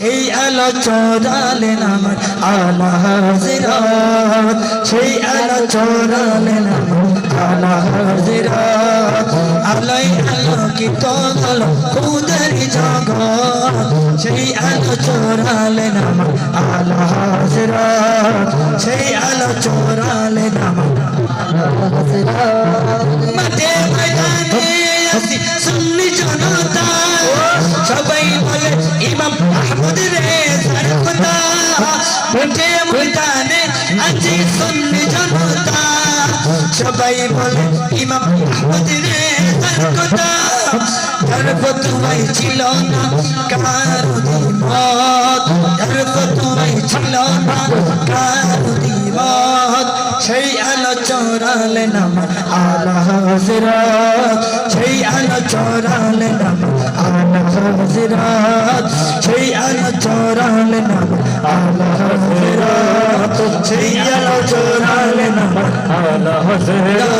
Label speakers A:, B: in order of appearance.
A: এই আলো চোরালেন আমার আলা হাজিরাত সেই আলো চোরালেন আমার আলা হাজিরাত আলোই আলোকিত হলো খুদের জগৎ। সেই আলো চোরালেন আমার আলা হাজিরাত সেই আলো চোরালেন আমার মাঠে ময়দানে আসি সুন্নি জনতা। সবাই ময়দানে আসি সুন্নি জনতা। সবাই বলে, ইমাম আহমদ রে তার ফতুয়াই ছিল না কারও দিমত তার ফতুয়াই ছিল না কারও দিমত সেই আলো চোরালেন আমার আলা হাজিরাত সেই আলো চোরালেন আমার আলা হাজিরাত সেই আলো চোরালেন আমার হাজিরাত সেই আলো